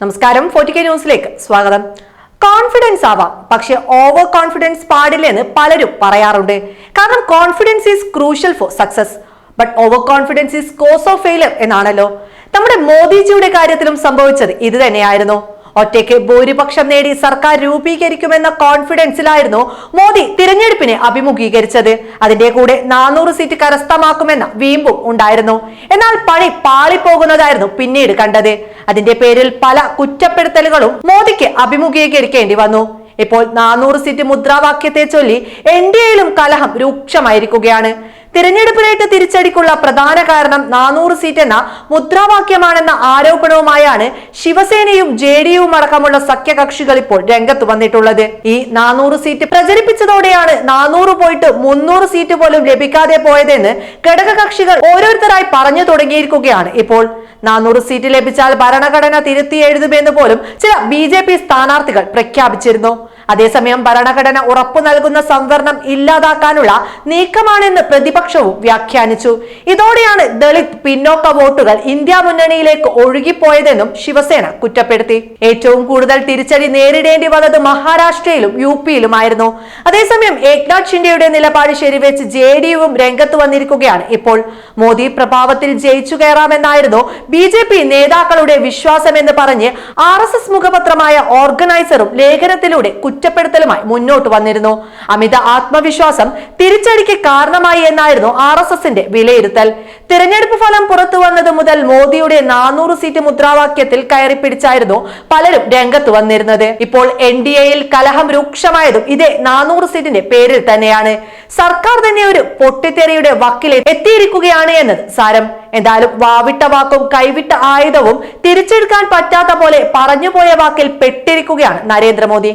നമസ്കാരം forty K ന്യൂസിലേക്ക് സ്വാഗതം. കോൺഫിഡൻസ് ആവാം പക്ഷെ ഓവർ കോൺഫിഡൻസ് പാടില്ലെന്ന് പലരും പറയാറുണ്ട്. കാരണം confidence is crucial for success but over confidence is cause of failure എന്നാണല്ലോ. നമ്മുടെ മോദിജിയുടെ കാര്യത്തിലും സംഭവിച്ചത് ഇത് തന്നെയായിരുന്നു. ഒറ്റയ്ക്ക് ഭൂരിപക്ഷം നേടി സർക്കാർ രൂപീകരിക്കുമെന്ന കോൺഫിഡൻസിലായിരുന്നു മോദി തിരഞ്ഞെടുപ്പിനെ അഭിമുഖീകരിച്ചത്. അതിന്റെ കൂടെ നാനൂറ് സീറ്റ് കരസ്ഥമാക്കുമെന്ന വീമ്പും ഉണ്ടായിരുന്നു. എന്നാൽ പണി പാളിപ്പോകുന്നതായിരുന്നു പിന്നീട് കണ്ടത്. അതിന്റെ പേരിൽ പല കുറ്റപ്പെടുത്തലുകളും മോദിക്ക് അഭിമുഖീകരിക്കേണ്ടി വന്നു. ഇപ്പോൾ നാനൂറ് സീറ്റ് മുദ്രാവാക്യത്തെ ചൊല്ലി എൻ ഡി എയിലും കലഹം രൂക്ഷമായിരിക്കുകയാണ്. തിരഞ്ഞെടുപ്പിലേറ്റ് തിരിച്ചടിക്കുള്ള പ്രധാന കാരണം നാനൂറ് സീറ്റ് എന്ന മുദ്രാവാക്യമാണെന്ന ആരോപണവുമായാണ് ശിവസേനയും ജെ ഡി യുവും അടക്കമുള്ള സഖ്യകക്ഷികൾ ഇപ്പോൾ രംഗത്ത് വന്നിട്ടുള്ളത്. ഈ നാനൂറ് സീറ്റ് പ്രചരിപ്പിച്ചതോടെയാണ് നാനൂറ് പോയിട്ട് മുന്നൂറ് സീറ്റ് പോലും ലഭിക്കാതെ പോയതെന്ന് ഘടകകക്ഷികൾ ഓരോരുത്തരായി പറഞ്ഞു തുടങ്ങിയിരിക്കുകയാണ്. ഇപ്പോൾ നാനൂറ് സീറ്റ് ലഭിച്ചാൽ ഭരണഘടന തിരുത്തി എഴുതുമെന്ന് പോലും ചില ബി ജെ പി സ്ഥാനാർത്ഥികൾ പ്രഖ്യാപിച്ചിരുന്നു. അതേസമയം ഭരണഘടന ഉറപ്പു നൽകുന്ന സംവരണം ഇല്ലാതാക്കാനുള്ള നീക്കമാണെന്ന് പ്രതിപക്ഷവും വ്യാഖ്യാനിച്ചു. ഇതോടെയാണ് ദളിത് പിന്നോക്ക വോട്ടുകൾ ഇന്ത്യ മുന്നണിയിലേക്ക് ഒഴുകിപ്പോയതെന്നും ശിവസേന കുറ്റപ്പെടുത്തി. ഏറ്റവും കൂടുതൽ തിരിച്ചടി നേരിടേണ്ടി വന്നത് മഹാരാഷ്ട്രയിലും യു പിയിലുമായിരുന്നു. അതേസമയം ഏക്നാഥ് ഷിൻഡെയുടെ നിലപാട് ശരിവെച്ച് ജെ ഡി യുവും രംഗത്ത് വന്നിരിക്കുകയാണ് ഇപ്പോൾ. മോദി പ്രഭാവത്തിൽ ജയിച്ചു കയറാമെന്നായിരുന്നു ബി ജെ പി നേതാക്കളുടെ വിശ്വാസമെന്ന് പറഞ്ഞ് ആർ എസ് എസ് മുഖപത്രമായ ഓർഗനൈസറും ലേഖനത്തിലൂടെ കുറ്റപ്പെടുത്തലുമായി മുന്നോട്ട് വന്നിരുന്നു. അമിത ആത്മവിശ്വാസം തിരിച്ചടിക്ക് കാരണമായി എന്നായിരുന്നു ആർ എസ് എസിന്റെ വിലയിരുത്തൽ. തിരഞ്ഞെടുപ്പ് ഫലം പുറത്തു വന്നത് മുതൽ മോദിയുടെ നാനൂറ് സീറ്റ് മുദ്രാവാക്യത്തിൽ കയറി പിടിച്ചായിരുന്നു പലരും രംഗത്ത് വന്നിരുന്നത്. ഇപ്പോൾ എൻ ഡി എയിൽ കലഹം രൂക്ഷമായതും ഇതേ നാനൂറ് സീറ്റിന്റെ പേരിൽ തന്നെയാണ്. സർക്കാർ തന്നെ ഒരു പൊട്ടിത്തെറിയുടെ വക്കിൽ എത്തിയിരിക്കുകയാണ് എന്നത് സാരം. എന്തായാലും വാവിട്ട വാക്കും കൈവിട്ട ആയുധവും തിരിച്ചെടുക്കാൻ പറ്റാത്ത പോലെ പറഞ്ഞുപോയ വാക്കിൽ പെട്ടിരിക്കുകയാണ് നരേന്ദ്രമോദി.